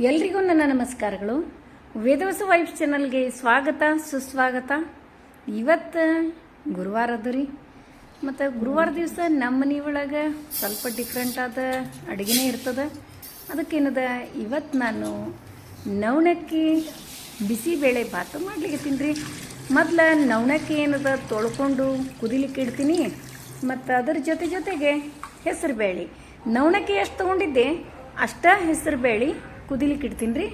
ಎಲ್ರಿಗೂ ನನ್ನ ನಮಸ್ಕಾರಗಳು. ವೇದವಸ ವೈಫ್ ಚಾನಲ್ಗೆ ಸ್ವಾಗತ, ಸುಸ್ವಾಗತ. ಇವತ್ತು ಗುರುವಾರ ಅದ ರೀ. ಮತ್ತು ಗುರುವಾರ ದಿವಸ ನಮ್ಮ ಮನೆ ಒಳಗೆ ಸ್ವಲ್ಪ ಡಿಫ್ರೆಂಟ್ ಆದ ಅಡುಗೆನೇ ಇರ್ತದೆ. ಅದಕ್ಕೇನದ ಇವತ್ತು ನಾನು ನವಣಕ್ಕಿ ಬಿಸಿಬೇಳೆ ಭಾತು ಮಾಡ್ಲಿಕ್ಕೆ ರೀ. ಮೊದ್ಲು ನವಣಕ್ಕಿ ಏನದ ತೊಳ್ಕೊಂಡು ಕುದಿಲಿಕ್ಕೆ ಇಡ್ತೀನಿ. ಮತ್ತು ಅದರ ಜೊತೆ ಜೊತೆಗೆ ಹೆಸರು ಬೇಳೆ. ನವಣಕ್ಕಿ ಎಷ್ಟು ತೊಗೊಂಡಿದ್ದೆ? ಅಷ್ಟ ಹೆಸರು ಬೇಳೆ. ಕುದಿಲಿಕ್ಕೆ ಇಡ್ತೀನಿ ರೀ.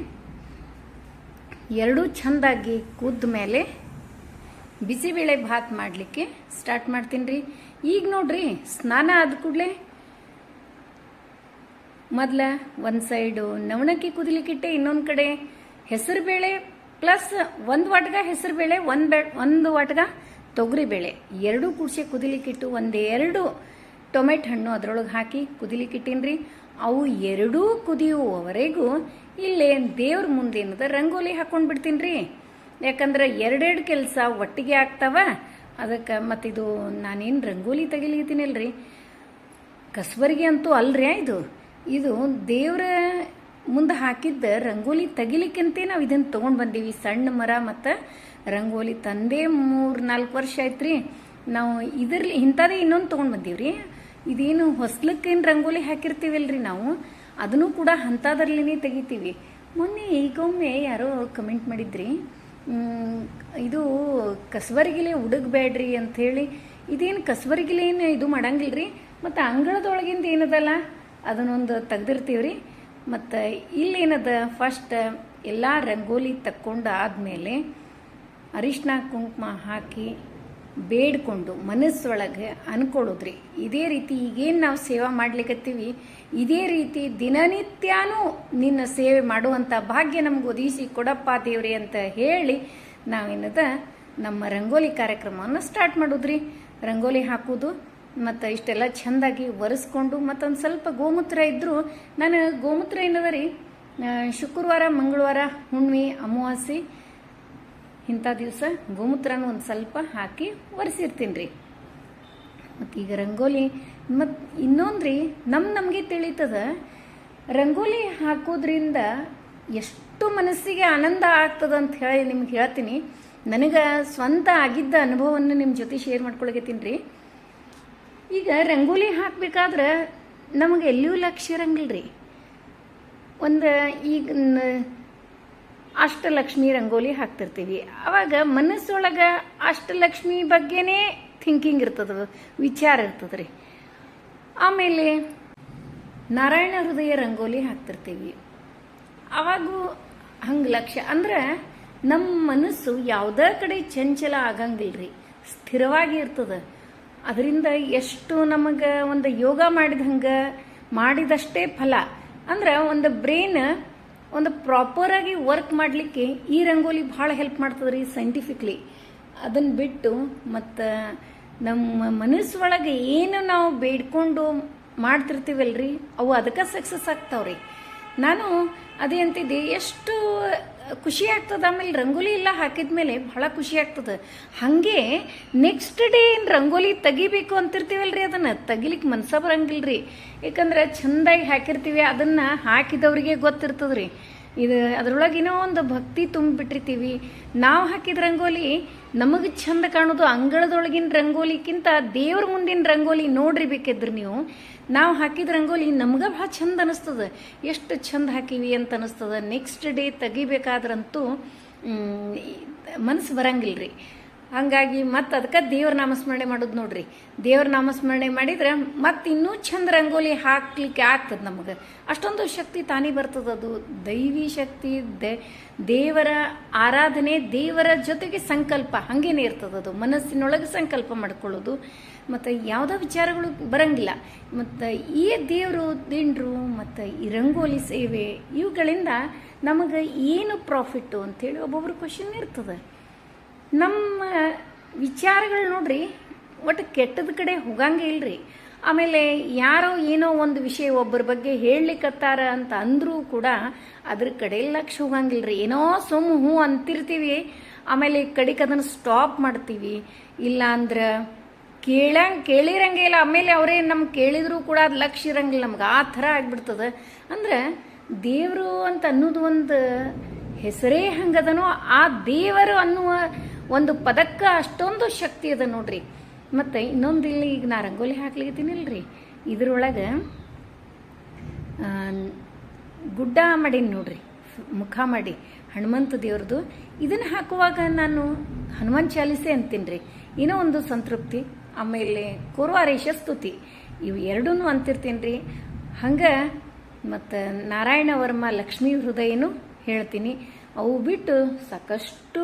ಎರಡೂ ಚೆಂದಾಗಿ ಕುದ್ದ ಮೇಲೆ ಬಿಸಿಬೇಳೆ ಭಾತ್ ಮಾಡಲಿಕ್ಕೆ ಸ್ಟಾರ್ಟ್ ಮಾಡ್ತೀನಿ ರೀ. ಈಗ ನೋಡ್ರಿ, ಸ್ನಾನ ಆದ ಕೂಡಲೇ ಮೊದಲ ಒಂದು ಸೈಡು ನವಣಕ್ಕಿ ಕುದಿಲಿಕ್ಕಿಟ್ಟೆ ಇನ್ನೊಂದು ಕಡೆ ಹೆಸರುಬೇಳೆ ಪ್ಲಸ್ ಒಂದು ವಾಟ್ಗ ಹೆಸರುಬೇಳೆ, ಒಂದು ಬೆ, ಒಂದು ವಾಟ್ಗ ತೊಗರಿಬೇಳೆ. ಎರಡೂ ಕೂಡ್ಸಿ ಕುದಿಲಿಕ್ಕಿಟ್ಟು ಒಂದೆರಡು ಟೊಮೆಟೊ ಹಣ್ಣು ಅದರೊಳಗೆ ಹಾಕಿ ಕುದಿಲಿಕ್ಕಿಟ್ಟೀನಿ ರೀ ಅವು ಎರಡೂ ಕುದಿಯುವವರೆಗೂ ಇಲ್ಲೇ ದೇವ್ರ ಮುಂದೇನದ ರಂಗೋಲಿ ಹಾಕೊಂಡು ಬಿಡ್ತೀನಿ ರೀ ಯಾಕಂದ್ರೆ ಎರಡೆರಡು ಕೆಲಸ ಒಟ್ಟಿಗೆ ಆಗ್ತಾವ. ಅದಕ್ಕೆ ಮತ್ತಿದು ನಾನೇನು ರಂಗೋಲಿ ತೆಗಿಲಿತ್ತೀನಲ್ರಿ ಕಸ್ಬರಿಗೆ ಅಂತೂ ಅಲ್ರಿ ಇದು. ಇದು ದೇವ್ರ ಮುಂದೆ ಹಾಕಿದ್ದ ರಂಗೋಲಿ ತೆಗಿಲಿಕ್ಕಂತೆ ನಾವು ಇದನ್ನು ತೊಗೊಂಡು ಬಂದೀವಿ. ಸಣ್ಣ ಮರ ಮತ್ತು ರಂಗೋಲಿ ತಂದೆ ಮೂರು ನಾಲ್ಕು ವರ್ಷ ಆಯ್ತು ರೀ ನಾವು ಇದರಲ್ಲಿ ಇಂಥದೇ ಇನ್ನೊಂದು ತೊಗೊಂಡು ಬಂದೀವಿ ರೀ ಇದೇನು ಹೊಸ್ಲಕ್ಕೇನು ರಂಗೋಲಿ ಹಾಕಿರ್ತೀವಲ್ರಿ ನಾವು? ಅದನ್ನು ಕೂಡ ಅಂಥದ್ರಲ್ಲಿನೇ ತೆಗಿತೀವಿ. ಮೊನ್ನೆ ಈಗೊಮ್ಮೆ ಯಾರೋ ಕಮೆಂಟ್ ಮಾಡಿದ್ರಿ ಇದು ಕಸಬರಿಗಿಲೆ ಉಡಗಬೇಡ್ರಿ ಅಂಥೇಳಿ. ಇದೇನು ಕಸಬರಿಗಿಲೆ ಏನು ಇದು ಮಾಡಂಗಿಲ್ರಿ? ಮತ್ತು ಅಂಗಳದೊಳಗಿಂದ ಏನದಲ್ಲ? ಅದನ್ನೊಂದು ತೆಗ್ದಿರ್ತೀವಿ ರೀ ಮತ್ತು ಇಲ್ಲೇನದ ಫಸ್ಟ್ ಎಲ್ಲ ರಂಗೋಲಿ ತಕ್ಕೊಂಡು ಆದಮೇಲೆ ಅರಿಶಿನ ಕುಂಕುಮ ಹಾಕಿ ಬೇಡ್ಕೊಂಡು ಮನಸ್ಸೊಳಗೆ ಅನ್ಕೊಳ್ಳೋದ್ರಿ. ಇದೇ ರೀತಿ ಈಗೇನು ನಾವು ಸೇವೆ ಮಾಡ್ಲಿಕತ್ತೀವಿ, ಇದೇ ರೀತಿ ದಿನನಿತ್ಯನೂ ನಿನ್ನ ಸೇವೆ ಮಾಡುವಂಥ ಭಾಗ್ಯ ನಮ್ಗೆ ಒದಗಿಸಿ ಕೊಡಪ್ಪ ದೇವ್ರಿ ಅಂತ ಹೇಳಿ ನಾವೇನದ ನಮ್ಮ ರಂಗೋಲಿ ಕಾರ್ಯಕ್ರಮವನ್ನು ಸ್ಟಾರ್ಟ್ ಮಾಡೋದ್ರಿ. ರಂಗೋಲಿ ಹಾಕೋದು ಮತ್ತು ಇಷ್ಟೆಲ್ಲ ಚೆಂದಾಗಿ ಒರೆಸ್ಕೊಂಡು ಮತ್ತೊಂದು ಸ್ವಲ್ಪ ಗೋಮೂತ್ರ ಇದ್ದರೂ ನಾನು ಗೋಮೂತ್ರ ಏನದ ರೀ ಶುಕ್ರವಾರ, ಮಂಗಳವಾರ ಹುಣ್ಣಿಮೆ, ಅಮಾವಾಸ್ಯೆ ಇಂಥ ದಿವಸ ಗೋಮೂತ್ರನೂ ಒಂದು ಸ್ವಲ್ಪ ಹಾಕಿ ಒರೆಸಿರ್ತೀನಿ ರೀ ಮತ್ತು ಈಗ ರಂಗೋಲಿ ಮತ್ತು ಇನ್ನೊಂದು ರೀ ನಮ್ಮ ನಮಗೆ ತಿಳಿತದ, ರಂಗೋಲಿ ಹಾಕೋದ್ರಿಂದ ಎಷ್ಟು ಮನಸ್ಸಿಗೆ ಆನಂದ ಆಗ್ತದ ಅಂತ ಹೇಳಿ ನಿಮ್ಗೆ ಹೇಳ್ತೀನಿ. ನನಗೆ ಸ್ವಂತ ಆಗಿದ್ದ ಅನುಭವವನ್ನು ನಿಮ್ಮ ಜೊತೆ ಶೇರ್ ಮಾಡ್ಕೊಳಕತ್ತೀನಿ. ರೀ ಈಗ ರಂಗೋಲಿ ಹಾಕ್ಬೇಕಾದ್ರೆ ನಮಗೆ ಎಲ್ಲಿಯೂ ಲಕ್ಷ್ಯ ಇರಂಗಿಲ್ಲ ರೀ ಒಂದು ಈಗ ಅಷ್ಟಲಕ್ಷ್ಮಿ ರಂಗೋಲಿ ಹಾಕ್ತಿರ್ತೀವಿ. ಅವಾಗ ಮನಸ್ಸೊಳಗೆ ಅಷ್ಟಲಕ್ಷ್ಮಿ ಬಗ್ಗೆನೇ ಥಿಂಕಿಂಗ್ ಇರ್ತದ, ವಿಚಾರ ಇರ್ತದ್ರಿ. ಆಮೇಲೆ ನಾರಾಯಣ ಹೃದಯ ರಂಗೋಲಿ ಹಾಕ್ತಿರ್ತೀವಿ. ಅವಾಗೂ ಹಂಗೆ ಲಕ್ಷ್ಯ ಅಂದ್ರೆ ನಮ್ಮ ಮನಸ್ಸು ಯಾವುದೇ ಕಡೆ ಚಂಚಲ ಆಗಂಗಿಲ್ರಿ, ಸ್ಥಿರವಾಗಿ ಇರ್ತದ. ಅದರಿಂದ ಎಷ್ಟು ನಮಗೆ ಒಂದು ಯೋಗ ಮಾಡಿದ ಮಾಡಿದಷ್ಟೇ ಫಲ. ಅಂದ್ರೆ ಒಂದು ಬ್ರೈನ್ ಒಂದು ಪ್ರಾಪರಾಗಿ ವರ್ಕ್ ಮಾಡಲಿಕ್ಕೆ ಈ ರಂಗೋಲಿ ಭಾಳ ಹೆಲ್ಪ್ ಮಾಡ್ತದ್ರಿ ಸೈಂಟಿಫಿಕ್ಲಿ ಅದನ್ನು ಬಿಟ್ಟು ಮತ್ತು ನಮ್ಮ ಮನಸ್ಸೊಳಗೆ ಏನು ನಾವು ಬೇಡ್ಕೊಂಡು ಮಾಡ್ತಿರ್ತೀವಲ್ರಿ, ಅವು ಅದಕ್ಕೆ ಸಕ್ಸಸ್ ಆಗ್ತಾವ್ರಿ. ನಾನು ಅದೇ ಅಂತಿದ್ದೆ, ಎಷ್ಟು ಖುಷಿ ಆಗ್ತದೆ. ಆಮೇಲೆ ರಂಗೋಲಿ ಎಲ್ಲ ಹಾಕಿದ ಮೇಲೆ ಬಹಳ ಖುಷಿ ಆಗ್ತದೆ. ಹಾಗೆ ನೆಕ್ಸ್ಟ್ ಡೇ ಏನು ರಂಗೋಲಿ ತೆಗಿಬೇಕು ಅಂತಿರ್ತೀವಲ್ರಿ ಅದನ್ನು? ತೆಗಿಲಿಕ್ಕೆ ಮನ್ಸ ರೀ ಯಾಕಂದ್ರೆ ಚಂದಾಗಿ ಹಾಕಿರ್ತೀವಿ. ಅದನ್ನು ಹಾಕಿದವ್ರಿಗೆ ಗೊತ್ತಿರ್ತದ್ರಿ. ಇದು ಅದ್ರೊಳಗೇನೋ ಒಂದು ಭಕ್ತಿ ತುಂಬಿಬಿಟ್ಟಿರ್ತೀವಿ. ನಾವು ಹಾಕಿದ ರಂಗೋಲಿ ನಮಗೆ ಚಂದ ಕಾಣೋದು ಅಂಗಳದೊಳಗಿನ ರಂಗೋಲಿಕ್ಕಿಂತ ದೇವ್ರ ಮುಂದಿನ ರಂಗೋಲಿ ನೋಡ್ರಿ ಬೇಕಿದ್ರೆ ನೀವು. ನಾವು ಹಾಕಿದ ರಂಗೋಲಿ ನಮ್ಗೆ ಭಾಳ ಚಂದ ಅನಿಸ್ತದ. ಎಷ್ಟು ಚಂದ ಹಾಕಿವಿ ಅಂತ ಅನಿಸ್ತದೆ. ನೆಕ್ಸ್ಟ್ ಡೇ ತೆಗಿಬೇಕಾದ್ರಂತೂ ಮನಸ್ಸು ಬರಂಗಿಲ್ಲ ರೀ ಹಂಗಾಗಿ ಮತ್ತೆ ಅದಕ್ಕೆ ದೇವ್ರ ನಾಮಸ್ಮರಣೆ ಮಾಡೋದು ನೋಡ್ರಿ. ದೇವ್ರ ನಾಮಸ್ಮರಣೆ ಮಾಡಿದ್ರೆ ಮತ್ತೆ ಇನ್ನೂ ಚಂದ ರಂಗೋಲಿ ಹಾಕ್ಲಿಕ್ಕೆ ಆಗ್ತದೆ ನಮಗೆ. ಅಷ್ಟೊಂದು ಶಕ್ತಿ ತಾನೇ ಬರ್ತದೆ ಅದು. ದೈವಿ ಶಕ್ತಿ ದೇವರ ಆರಾಧನೆ, ದೇವರ ಜೊತೆಗೆ ಸಂಕಲ್ಪ ಹಾಗೇನೆ ಇರ್ತದೆ ಅದು. ಮನಸ್ಸಿನೊಳಗೆ ಸಂಕಲ್ಪ ಮಾಡ್ಕೊಳ್ಳೋದು. ಮತ್ತು ಯಾವುದೋ ವಿಚಾರಗಳು ಬರಂಗಿಲ್ಲ. ಮತ್ತು ಈ ದೇವರು, ದಿಂಡ್ರು, ಮತ್ತು ಈ ರಂಗೋಲಿ ಸೇವೆ ಇವುಗಳಿಂದ ನಮಗೆ ಏನು ಪ್ರಾಫಿಟ್ಟು ಅಂತೇಳಿ ಒಬ್ಬೊಬ್ರು ಕ್ವಶನ್ ಇರ್ತದೆ. ನಮ್ಮ ವಿಚಾರಗಳು ನೋಡ್ರಿ ಒಟ್ಟು ಕೆಟ್ಟದ ಕಡೆ ಹೋಗಂಗೆ ಇಲ್ರಿ. ಆಮೇಲೆ ಯಾರೋ ಏನೋ ಒಂದು ವಿಷಯ ಒಬ್ಬರ ಬಗ್ಗೆ ಹೇಳಲಿಕ್ಕತ್ತಾರ ಅಂತ ಅಂದರೂ ಕೂಡ ಅದ್ರ ಕಡೆ ಲಕ್ಷ ಹೋಗಂಗಿಲ್ರಿ ಏನೋ ಸುಮ್ಮ ಹೂ ಅಂತಿರ್ತೀವಿ, ಆಮೇಲೆ ಕಡೆಗೆ ಅದನ್ನು ಸ್ಟಾಪ್ ಮಾಡ್ತೀವಿ. ಇಲ್ಲ ಅಂದ್ರೆ ಕೇಳಂಗ್ ಕೇಳಿರಂಗೆ ಇಲ್ಲ. ಆಮೇಲೆ ಅವರೇ ನಮ್ಗೆ ಕೇಳಿದರೂ ಕೂಡ ಅದು ಲಕ್ಷ ಇರಂಗಿಲ್ಲ. ನಮ್ಗೆ ಆ ಥರ ಆಗ್ಬಿಡ್ತದೆ. ಅಂದ್ರೆ ದೇವರು ಅಂತ ಅನ್ನೋದು ಒಂದು ಹೆಸರೇ ಹಂಗದನೋ, ಆ ದೇವರು ಅನ್ನುವ ಒಂದು ಪದಕ್ಕೆ ಅಷ್ಟೊಂದು ಶಕ್ತಿ ಅದ ನೋಡ್ರಿ. ಮತ್ತು ಇನ್ನೊಂದು ಇಲ್ಲಿ ಈಗ ನಾ ರಂಗೋಲಿ ಹಾಕ್ಲಿಕತ್ತೀನಿಲ್ರಿ. ಇದ್ರೊಳಗೆ ಗುಡ್ಡ ಮಾಡೀನಿ ನೋಡ್ರಿ. ಮುಖ ಮಾಡಿ, ಹನುಮಂತ ದೇವ್ರದ್ದು ಇದನ್ನು ಹಾಕುವಾಗ ನಾನು ಹನುಮಾನ್ ಚಾಲಿಸೆ ಅಂತೀನಿ ರೀ ಏನೋ ಒಂದು ಸಂತೃಪ್ತಿ, ಆಮೇಲೆ ರೇಶ ಸ್ತುತಿ. ಇವು ಎರಡೂ ಅಂತಿರ್ತೀನಿ ರೀ ಹಂಗೆ ಮತ್ತು ನಾರಾಯಣ ವರ್ಮ ಲಕ್ಷ್ಮೀ ಹೃದಯನೂ ಹೇಳ್ತೀನಿ. ಅವು ಬಿಟ್ಟು ಸಾಕಷ್ಟು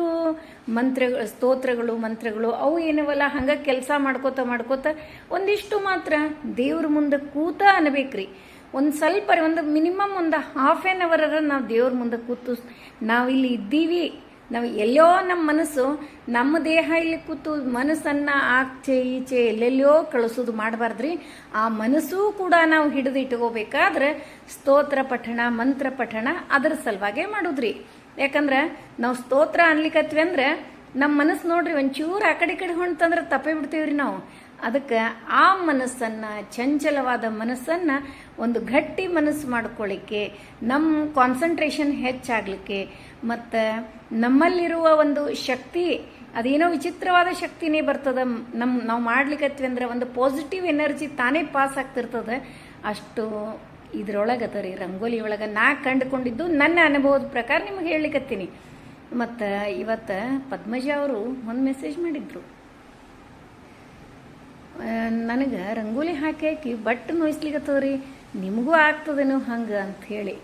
ಮಂತ್ರಗಳು, ಸ್ತೋತ್ರಗಳು, ಮಂತ್ರಗಳು, ಅವು ಏನವಲ್ಲ, ಹಂಗೆ ಕೆಲಸ ಮಾಡ್ಕೋತ ಮಾಡ್ಕೋತ ಒಂದಿಷ್ಟು ಮಾತ್ರ ದೇವ್ರ ಮುಂದೆ ಕೂತ ಅನ್ಬೇಕ್ರಿ. ಒಂದು ಸ್ವಲ್ಪ ಒಂದು ಮಿನಿಮಮ್ ಒಂದು ಹಾಫ್ ಆನ್ ಅವರ್ ನಾವು ದೇವ್ರ ಮುಂದೆ ಕೂತು ನಾವು ಇಲ್ಲಿ ಇದ್ದೀವಿ. ನಾವು ಎಲ್ಲೋ ನಮ್ಮ ಮನಸ್ಸು, ನಮ್ಮ ದೇಹ ಇಲ್ಲಿ ಕೂತು ಮನಸ್ಸನ್ನ ಆಚೆ ಈಚೆ ಎಲ್ಲೆಲ್ಲೋ ಕಳಿಸೋದು ಮಾಡಬಾರ್ದ್ರಿ. ಆ ಮನಸ್ಸು ಕೂಡ ನಾವು ಹಿಡಿದು ಇಟ್ಕೋಬೇಕಾದ್ರೆ ಸ್ತೋತ್ರ ಪಠಣ, ಮಂತ್ರ ಪಠಣ ಅದರ ಸಲುವಾಗೇ ಮಾಡೋದ್ರಿ. ಯಾಕಂದ್ರೆ ನಾವು ಸ್ತೋತ್ರ ಅನ್ಲಿಕ್ಕತ್ವಿ ಅಂದ್ರೆ ನಮ್ಮ ಮನಸ್ಸು ನೋಡ್ರಿ ಒಂಚೂರು ಆ ಕಡೆ ಕಡೆ ಹೊಂಟಂದ್ರೆ ತಪ್ಪೇ ಬಿಡ್ತೀವ್ರಿ ನಾವು. ಅದಕ್ಕೆ ಆ ಮನಸ್ಸನ್ನ, ಚಂಚಲವಾದ ಮನಸ್ಸನ್ನ ಒಂದು ಗಟ್ಟಿ ಮನಸ್ಸು ಮಾಡ್ಕೊಳ್ಳಿಕ್ಕೆ ನಮ್ಮ ಕಾನ್ಸಂಟ್ರೇಷನ್ ಹೆಚ್ಚಾಗ್ಲಿಕ್ಕೆ, ಮತ್ತು ನಮ್ಮಲ್ಲಿರುವ ಒಂದು ಶಕ್ತಿ, ಅದೇನೋ ವಿಚಿತ್ರವಾದ ಶಕ್ತಿನೇ ಬರ್ತದ ನಮ್ಮ ನಾವು ಮಾಡ್ಲಿಕ್ಕತ್ವಿ ಅಂದ್ರೆ ಒಂದು ಪಾಸಿಟಿವ್ ಎನರ್ಜಿ ತಾನೇ ಪಾಸ್ ಆಗ್ತಿರ್ತದೆ, ಅಷ್ಟು ಇದ್ರೊಳಗೆ ಅದ ರೀ ರಂಗೋಲಿ ಒಳಗೆ ನಾ ಕಂಡುಕೊಂಡಿದ್ದು ನನ್ನ ಅನುಭವದ ಪ್ರಕಾರ ನಿಮಗೆ ಹೇಳಲಿಕ್ಕತ್ತೀನಿ ಮತ್ತು ಇವತ್ತು ಪದ್ಮಜ ಅವರು ಒಂದು ಮೆಸೇಜ್ ಮಾಡಿದ್ರು. ನನಗೆ ರಂಗೋಲಿ ಹಾಕಿ ಹಾಕಿ ಬಟ್ ನೋಯಿಸ್ಲಿಕ್ಕತ್ತದ್ರಿ ನಿಮಗೂ ಆಗ್ತದೇನೋ ಹಂಗೆ ಅಂತ ಹೇಳಿ.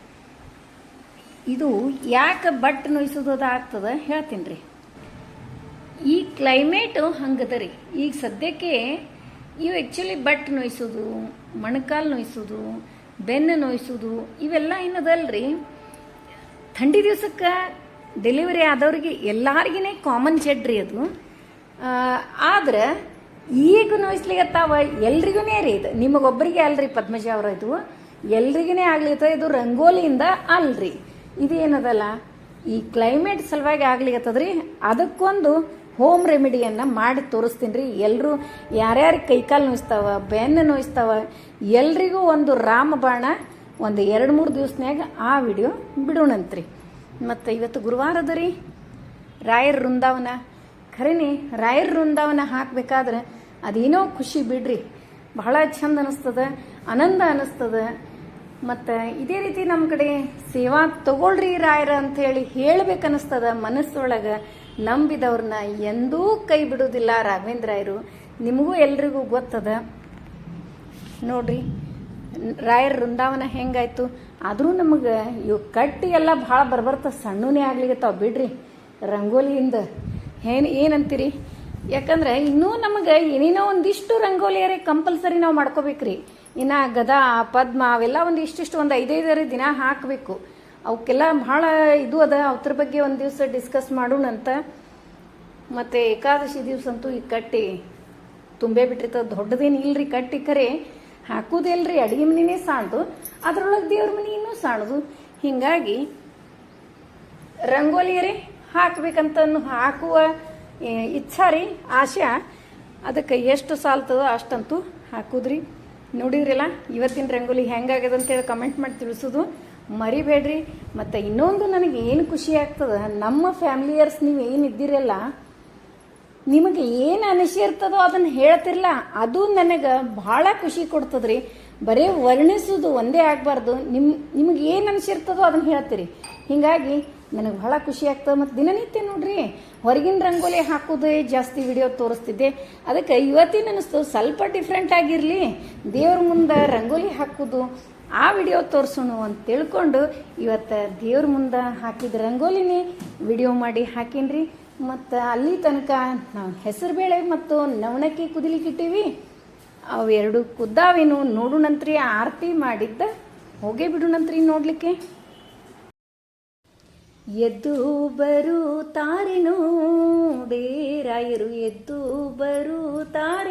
ಇದು ಯಾಕೆ ಬಟ್ ನೋಯಿಸೋದು ಆಗ್ತದ ಹೇಳ್ತೀನಿ ರೀ ಈ ಕ್ಲೈಮೇಟು ಹಂಗದ ರೀ. ಈಗ ಸದ್ಯಕ್ಕೆ ಇವು ಆ್ಯಕ್ಚುಲಿ ಬಟ್ ನೋಯಿಸೋದು, ಮೊಣಕಾಲು ನೋಯಿಸೋದು ಬೆನ್ನು ನೋಯಿಸೋದು ಇವೆಲ್ಲ ಏನದಲ್ರಿ ಥಂಡಿ ದಿವಸಕ್ಕೆ ಡೆಲಿವರಿ ಆದವ್ರಿಗೆ ಎಲ್ಲಾರ್ಗಿನೇ ಕಾಮನ್ ಜಡ್ರಿ ಅದು. ಆದ್ರೆ ಈಗ ನೋಯಿಸ್ಲಿಗತ್ತಾವ ಎಲ್ರಿಗೂ ರೀ ಇದು. ನಿಮಗೊಬ್ಬರಿಗೆ ಅಲ್ರಿ ಪದ್ಮಜಿ ಅವರ ಇದು. ಎಲ್ರಿಗೇ ಆಗ್ಲಿತ್ತ ಇದು ರಂಗೋಲಿಯಿಂದ ಅಲ್ರಿ. ಇದೇನದಲ್ಲ, ಈ ಕ್ಲೈಮೇಟ್ ಸಲುವಾಗಿ ಆಗ್ಲಿಕತ್ತದ್ರಿ. ಅದಕ್ಕೊಂದು ಹೋಮ್ ರೆಮಿಡಿಯನ್ನ ಮಾಡಿ ತೋರಿಸ್ತೀನಿ ರೀ. ಎಲ್ಲರೂ ಯಾರ್ಯಾರು ಕೈಕಾಲು ನೋಯಿಸ್ತಾವ, ಬೆನ್ನು ನೋಯಿಸ್ತಾವ, ಎಲ್ರಿಗೂ ಒಂದು ರಾಮಬಾಣ ಒಂದು ಎರಡು ಮೂರು ದಿವಸನ್ಯಾಗ ಆ ವಿಡಿಯೋ ಬಿಡೋಣಂತ್ರಿ. ಮತ್ತು ಇವತ್ತು ಗುರುವಾರ ಅದ ರೀ. ರಾಯರ ವೃಂದಾವನ. ಖರೇನಿ, ರಾಯರ ವೃಂದಾವನ ಹಾಕ್ಬೇಕಾದ್ರೆ ಅದೇನೋ ಖುಷಿ ಬಿಡ್ರಿ. ಬಹಳ ಚಂದ ಅನಿಸ್ತದೆ, ಆನಂದ ಅನಿಸ್ತದೆ. ಮತ್ತು ಇದೇ ರೀತಿ ನಮ್ಮ ಕಡೆ ಸೇವಾ ತಗೊಳ್ರಿ ರಾಯರ ಅಂಥೇಳಿ ಹೇಳ್ಬೇಕನ್ನಿಸ್ತದ ಮನಸ್ಸೊಳಗೆ. ನಂಬಿದವ್ರನ್ನ ಎಂದೂ ಕೈ ಬಿಡುವುದಿಲ್ಲ ರಾಘವೇಂದ್ರ ರಾಯರು. ನಿಮಗೂ ಎಲ್ರಿಗೂ ಗೊತ್ತದ? ನೋಡ್ರಿ, ರಾಯರ ವೃಂದಾವನ ಹೆಂಗಾಯ್ತು? ಆದರೂ ನಮಗೆ ಇವು ಕಟ್ಟಿ ಎಲ್ಲ ಭಾಳ ಬರ್ಬರ್ತ ಸಣ್ಣನೇ ಆಗ್ಲಿಗತ್ತಾವ ಬಿಡ್ರಿ. ರಂಗೋಲಿಯಿಂದ. ಏನು, ಏನಂತೀರಿ? ಯಾಕಂದ್ರೆ ಇನ್ನೂ ನಮಗೆ ಏನೇನೋ ಒಂದಿಷ್ಟು ರಂಗೋಲಿಯರೇ ಕಂಪಲ್ಸರಿ ನಾವು ಮಾಡ್ಕೋಬೇಕ್ರಿ. ಇನ್ನು ಗದಾ, ಪದ್ಮ ಅವೆಲ್ಲ ಒಂದು ಇಷ್ಟಿಷ್ಟು ಒಂದು ಐದೈದರ ದಿನ ಹಾಕಬೇಕು. ಅವಕ್ಕೆಲ್ಲ ಭಾಳ ಇದು ಅದ ಅವ್ರ ಬಗ್ಗೆ ಒಂದು ದಿವಸ ಡಿಸ್ಕಸ್ ಮಾಡೋಣಂತ. ಮತ್ತು ಏಕಾದಶಿ ದಿವಸ ಅಂತೂ ಈ ಕಟ್ಟಿ ತುಂಬೇ ಬಿಟ್ಟಿರ್ತದೆ ದೊಡ್ಡದೇನು ಇಲ್ರಿ ಕಟ್ಟಿ ಕರೆ. ಹಾಕುದಿಲ್ರಿ ಅಡಿಗೆ ಮನಿನೇ ಸಾಣದು, ಅದ್ರೊಳಗೆ ದೇವ್ರ ಮನೆ ಇನ್ನೂ ಸಾಣದು. ಹಿಂಗಾಗಿ ರೀ ಹಾಕ್ಬೇಕಂತ ಹಾಕುವ ಇಚ್ಛಾ ರೀ, ಆಶಾ. ಅದಕ್ಕೆ ಎಷ್ಟು ಸಾಲ್ತದೋ ಅಷ್ಟಂತೂ ಹಾಕುದ್ರಿ. ನೋಡಿದ್ರಲ್ಲ, ಇವತ್ತಿನ ರಂಗೋಲಿ ಹೆಂಗಾಗ್ಯದ ಅಂತೇಳಿ ಕಮೆಂಟ್ ಮಾಡಿ ತಿಳಿಸೋದು. ಮರಿಬೇಡ್ರಿ. ಮತ್ತು ಇನ್ನೊಂದು ನನಗೆ ಏನು ಖುಷಿ ಆಗ್ತದೆ, ನಮ್ಮ ಫ್ಯಾಮಿಲಿಯರ್ಸ್ ನೀವು ಏನಿದ್ದೀರಲ್ಲ, ನಿಮಗೆ ಏನು ಅನಿಸಿರ್ತದೋ ಅದನ್ನು ಹೇಳ್ತಿರಲ್ಲ ಅದು ನನಗೆ ಭಾಳ ಖುಷಿ ಕೊಡ್ತದ್ರಿ. ಬರೀ ವರ್ಣಿಸೋದು ಒಂದೇ ಆಗಬಾರ್ದು. ನಿಮ್ಮ ನಿಮಗೆ ಏನು ಅನಿಸಿರ್ತದೋ ಅದನ್ನು ಹೇಳ್ತೀರಿ. ಹೀಗಾಗಿ ನನಗೆ ಬಹಳ ಖುಷಿ ಆಗ್ತದೆ. ಮತ್ತು ದಿನನಿತ್ಯ ನೋಡ್ರಿ, ಹೊರಗಿನ ರಂಗೋಲಿ ಹಾಕೋದೇ ಜಾಸ್ತಿ ವಿಡಿಯೋ ತೋರಿಸ್ತಿದ್ದೆ. ಅದಕ್ಕೆ ಇವತ್ತಿನ ಅನಿಸ್ತು ಸ್ವಲ್ಪ ಡಿಫ್ರೆಂಟ್ ಆಗಿರಲಿ. ದೇವ್ರ ಮುಂದೆ ರಂಗೋಲಿ ಹಾಕೋದು ಆ ವಿಡಿಯೋ ತೋರಿಸೋಣ ಅಂತ ತಿಳ್ಕೊಂಡು ಇವತ್ತು ದೇವ್ರ ಮುಂದೆ ಹಾಕಿದ ರಂಗೋಲಿನೇ ವಿಡಿಯೋ ಮಾಡಿ ಹಾಕೀನ್ರಿ. ಮತ್ತು ಅಲ್ಲಿ ತನಕ ನಾವು ಹೆಸರುಬೇಳೆ ಮತ್ತು ನವಣಕ್ಕಿ ಕುದಿಲಿಕ್ಕಿಟ್ಟಿವಿ ಅವೆರಡು ಕುದ್ದಾವೇನು ನೋಡೋಣಂತ್ರಿ ಆರತಿ ಮಾಡಿದ್ದ. ಹೋಗೇ ಬಿಡೋಣಂತ್ರಿ ನೋಡಲಿಕ್ಕೆ. ಎದ್ದು ಬರುತ್ತಾರೆ ನೋಡೆ ರಾಯರು ಎದ್ದು ಬರುತ್ತಾರೆ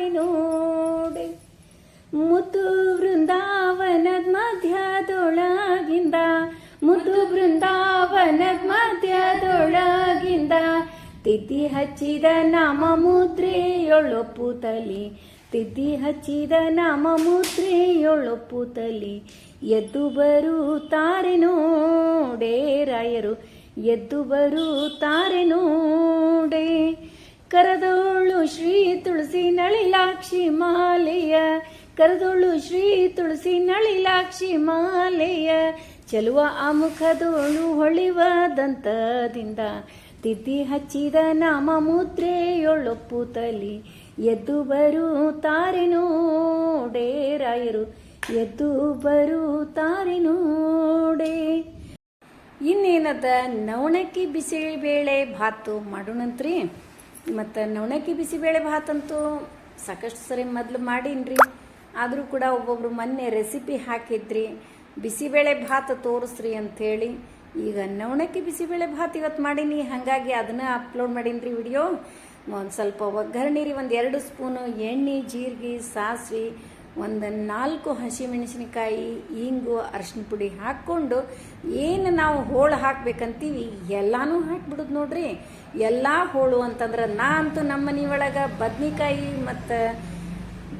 ತಿದ್ದಿ ಹಚ್ಚಿದ ನಾಮ ಮುದ್ರೆಯೊಳೊಪ್ಪುತ್ತಲಿ ತಿದ್ದಿ ಹಚ್ಚಿದ ನಾಮ ಮುದ್ರೆಯೊಳೊಪ್ಪುತ್ತಲಿ ಎದ್ದು ಬರುತ್ತಾರೆ ನೋಡೆ ರಾಯರು, ಎದ್ದು ಬರುತ್ತಾರೆ ನೋಡೆ. ಕರದೋಳು ಶ್ರೀ ತುಳಸಿ ನಳಿಲಾಕ್ಷಿ ಮಾಲೆಯ, ಕರದೋಳು ಶ್ರೀ ತುಳಸಿ ನಳಿಲಾಕ್ಷಿ ಮಾಲೆಯ, ಚೆಲುವ ಆ ಮುಖದೋಳು ಹೊಳಿವ ದಂತದಿಂದ. ತಿದ್ದಿ ಹಚ್ಚಿದ ನಾಮ ಮುದ್ರೆಯೊಳೊಪ್ಪುತ್ತಲಿ ಎದ್ದು ಬರುತ್ತಾರೆ ನೋಡೆ ರಾಯರು, ಎದ್ದು ಬರುತ್ತಾರೆ ನೋಡೆ. ಇನ್ನೇನದ ನವಣಕ್ಕಿ ಬಿಸಿಬೇಳೆ ಭಾತು ಮಾಡೋಣಂತ್ರಿ? ಮತ್ತು ನವಣಕ್ಕಿ ಬಿಸಿಬೇಳೆ ಭಾತ್ ಅಂತೂ ಸಾಕಷ್ಟು ಸರಿ ಮೊದಲು ಮಾಡೀನ್ರಿ. ಆದರೂ ಕೂಡ ಒಬ್ಬೊಬ್ರು ಮೊನ್ನೆ ರೆಸಿಪಿ ಹಾಕಿದ್ರಿ. ಬಿಸಿಬೇಳೆ ಭಾತ್ ತೋರಿಸ್ರಿ ಅಂಥೇಳಿ. ಈಗ ನವಣಕ್ಕೆ ಬಿಸಿಬೇಳೆ ಭಾತ್ ಇವತ್ತು ಮಾಡೀನಿ. ಹಾಗಾಗಿ ಅದನ್ನ ಅಪ್ಲೋಡ್ ಮಾಡೀನಿ ವಿಡಿಯೋ ಒಂದು ಸ್ವಲ್ಪ ಒಗ್ಗರಣೆ ರೀ, ಒಂದು ಎರಡು ಸ್ಪೂನು ಎಣ್ಣೆ, ಜೀರಿಗೆ, ಸಾಸಿವೆ, ಒಂದು ನಾಲ್ಕು ಹಸಿಮೆಣಸಿನಕಾಯಿ, ಇಂಗು ಅರಿಶಿನ ಪುಡಿ ಹಾಕ್ಕೊಂಡು ಏನು ನಾವು ಹೋಳು ಹಾಕ್ಬೇಕಂತೀವಿ ಎಲ್ಲಾನು ಹಾಕ್ಬಿಡುದು ನೋಡ್ರಿ. ಎಲ್ಲ ಹೋಳು ಅಂತಂದ್ರೆ ನಾ ಅಂತೂ ನಮ್ಮ ಮನೆ ಒಳಗೆ ಬದ್ನಿಕಾಯಿ ಮತ್ತು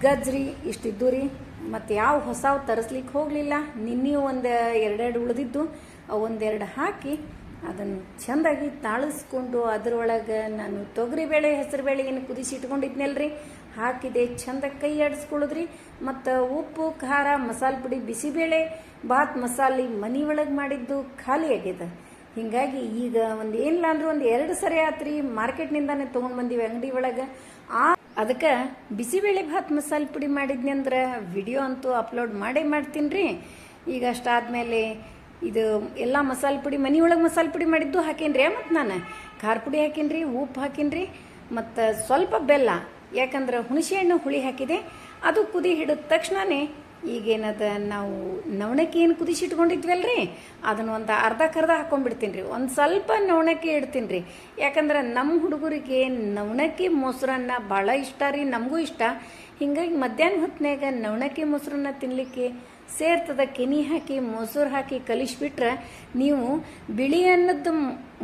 ಗಜ್ರಿ ಇಷ್ಟಿದ್ದು ರೀ. ಮತ್ತು ಯಾವ ಹೊಸವು ತರಿಸ್ಲಿಕ್ಕೆ ಹೋಗಲಿಲ್ಲ. ನಿನ್ನೆ ಒಂದು ಎರಡೆರಡು ಉಳಿದಿದ್ದು. ಒಂದೆರಡು ಹಾಕಿ ಅದನ್ನು ಚೆಂದಾಗಿ ತಾಳಿಸ್ಕೊಂಡು ಅದರೊಳಗೆ ನಾನು ತೊಗರಿಬೇಳೆ ಹೆಸರುಬೇಳೆ ಏನು ಕುದಿಸಿ ಇಟ್ಕೊಂಡಿದ್ನಲ್ರಿ. ಹಾಕಿದೆ, ಚಂದ ಕೈ ಆಡಿಸ್ಕೊಳ್ಳೋದ್ರಿ. ಮತ್ತು ಉಪ್ಪು, ಖಾರ, ಮಸಾಲೆ ಪುಡಿ, ಬಿಸಿಬೇಳೆ, ಬಾತ್ ಮಸಾಲೆ ಮನೆ ಒಳಗೆ ಮಾಡಿದ್ದು ಖಾಲಿ ಆಗ್ಯದ. ಹೀಗಾಗಿ ಈಗ ಒಂದು ಏನಿಲ್ಲ ಅಂದ್ರೆ ಒಂದು ಎರಡು ಸರಿ ಆತ್ರಿ ಮಾರ್ಕೆಟ್ನಿಂದಾನೆ ತೊಗೊಂಡು ಬಂದೀವಿ ಅಂಗಡಿ ಒಳಗೆ. ಆ, ಅದಕ್ಕೆ ಬಿಸಿಬೇಳೆ ಭಾತ್ ಮಸಾಲೆ ಪುಡಿ ಮಾಡಿದ್ನಿ ಅಂದ್ರೆ ವಿಡಿಯೋ ಅಂತೂ ಅಪ್ಲೋಡ್ ಮಾಡೇ ಮಾಡ್ತೀನಿ ರೀ ಈಗ ಇದು ಎಲ್ಲ ಮಸಾಲೆ ಪುಡಿ, ಮನೆಯೊಳಗೆ ಮಸಾಲೆ ಪುಡಿ ಮಾಡಿದ್ದು ಹಾಕೇನ್ರಿ? ಮತ್ತು ನಾನು ಖಾರ ಪುಡಿ ಹಾಕೇನ್ರಿ, ಉಪ್ಪು ಹಾಕೇನ್ರಿ, ಮತ್ತು ಸ್ವಲ್ಪ ಬೆಲ್ಲ, ಯಾಕಂದ್ರೆ ಹುಣಸೆಹಣ್ಣು ಹುಳಿ ಹಾಕಿದೆ. ಅದು ಕುದಿ ಹಿಡಿದ ತಕ್ಷಣನೇ ಈಗೇನದ ನಾವು ನವಣಕ್ಕಿ ಏನು ಕುದಿಸಿಟ್ಕೊಂಡಿದ್ವಲ್ರಿ? ಅದನ್ನು ಒಂದು ಅರ್ಧ ಕರ್ಧ ಹಾಕೊಂಡ್ಬಿಡ್ತೀನಿ ರೀ ಒಂದು ಸ್ವಲ್ಪ ನವಣಕ್ಕಿ ಇಡ್ತೀನಿ ರೀ ಯಾಕಂದ್ರೆ ನಮ್ಮ ಹುಡುಗರಿಗೆ ನವಣಕ್ಕಿ ಮೊಸರನ್ನ ಭಾಳ ಇಷ್ಟ ರೀ, ನಮಗೂ ಇಷ್ಟ. ಹಿಂಗಾಗಿ ಮಧ್ಯಾಹ್ನ ಹೊತ್ತಿನಾಗ ನವಣಕ್ಕಿ ಮೊಸರನ್ನ ತಿನ್ನಲಿಕ್ಕೆ ಸೇರ್ತದ ಕೆನಿ ಹಾಕಿ, ಮೊಸರು ಹಾಕಿ ಕಲಿಸ್ಬಿಟ್ರೆ ನೀವು ಬಿಳಿ ಅನ್ನದ್ದು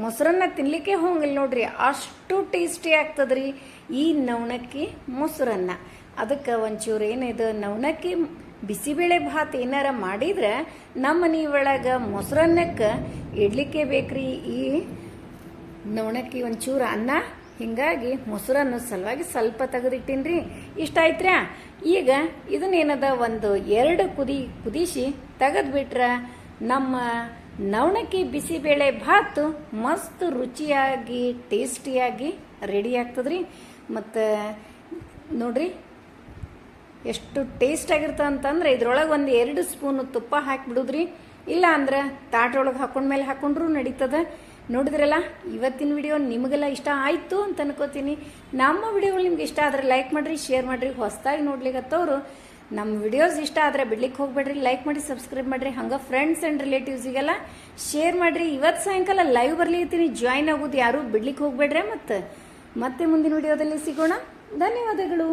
ಮೊಸರನ್ನ ತಿನ್ನಲಿಕ್ಕೆ ಹೋಗಿಲ್ಲ ನೋಡ್ರಿ. ಅಷ್ಟು ಟೇಸ್ಟಿ ಆಗ್ತದ್ರಿ ಈ ನವಣಕ್ಕಿ ಮೊಸರನ್ನ. ಅದಕ್ಕೆ ಒಂಚೂರು ಏನಿದೆ, ನವಣಕ್ಕಿ ಬಿಸಿಬೇಳೆ ಭಾತ್ ಏನಾರ ಮಾಡಿದ್ರೆ ನಮ್ಮ ಮನೆ ಒಳಗೆ ಮೊಸರನ್ನಕ್ಕೆ ಇಡ್ಲಿಕ್ಕೆ ಬೇಕ್ರಿ. ಈ ನವಣಕ್ಕಿ ಒಂಚೂರು ಅನ್ನ ಹಿಂಗಾಗಿ ಮೊಸರನ್ನು ಸಲುವಾಗಿ ಸ್ವಲ್ಪ ತೆಗೆದಿಟ್ಟಿನ್ರಿ. ಇಷ್ಟ ಆಯ್ತ್ರಾ ಈಗ ಇದನ್ನೇನದ ಒಂದು ಎರಡು ಕುದಿ ಕುದಿಸಿ ತೆಗೆದ್ಬಿಟ್ರೆ ನಮ್ಮ ನವಣಕ್ಕಿ ಬಿಸಿಬೇಳೆ ಭಾತು ಮಸ್ತ್ ರುಚಿಯಾಗಿ, ಟೇಸ್ಟಿಯಾಗಿ ರೆಡಿ ಆಗ್ತದ್ರಿ. ಮತ್ತು ನೋಡ್ರಿ, ಎಷ್ಟು ಟೇಸ್ಟ್ ಆಗಿರ್ತ ಅಂತಂದ್ರೆ ಇದ್ರೊಳಗೆ ಒಂದು ಎರಡು ಸ್ಪೂನು ತುಪ್ಪ ಹಾಕಿಬಿಡುದ್ರಿ. ಇಲ್ಲ ಅಂದ್ರೆ ತಾಟೊಳಗೆ ಹಾಕೊಂಡ್ಮೇಲೆ ಹಾಕೊಂಡ್ರು ನಡೀತದ. ನೋಡಿದ್ರಲ್ಲ, ಇವತ್ತಿನ ವಿಡಿಯೋ ನಿಮಗೆಲ್ಲ ಇಷ್ಟ ಆಯಿತು ಅಂತ ಅನ್ಕೋತೀನಿ. ನಮ್ಮ ವಿಡಿಯೋಗಳು ನಿಮ್ಗೆ ಇಷ್ಟ ಆದರೆ ಲೈಕ್ ಮಾಡಿರಿ ಶೇರ್ ಮಾಡಿರಿ, ಹೊಸದಾಗಿ ನೋಡ್ಲಿಕ್ಕತ್ತವ್ರು ನಮ್ಮ ವಿಡಿಯೋಸ್ ಇಷ್ಟ ಆದರೆ ಬಿಡ್ಲಿಕ್ಕೆ ಹೋಗ್ಬೇಡ್ರಿ ಲೈಕ್ ಮಾಡಿ ಸಬ್ಸ್ಕ್ರೈಬ್ ಮಾಡಿರಿ. ಹಂಗೆ ಫ್ರೆಂಡ್ಸ್ ಆ್ಯಂಡ್ ರಿಲೇಟಿವ್ಸಿಗೆಲ್ಲ ಶೇರ್ ಮಾಡಿರಿ. ಇವತ್ತು ಸಾಯಂಕಾಲ ಲೈವ್ ಬರ್ಲಿತ್ತೀನಿ ಜಾಯ್ನ್ ಆಗೋದು ಯಾರೂ ಬಿಡ್ಲಿಕ್ಕೆ ಹೋಗ್ಬೇಡ್ರೆ ಮತ್ತು. ಮತ್ತೆ ಮುಂದಿನ ವಿಡಿಯೋದಲ್ಲಿ ಸಿಗೋಣ. ಧನ್ಯವಾದಗಳು.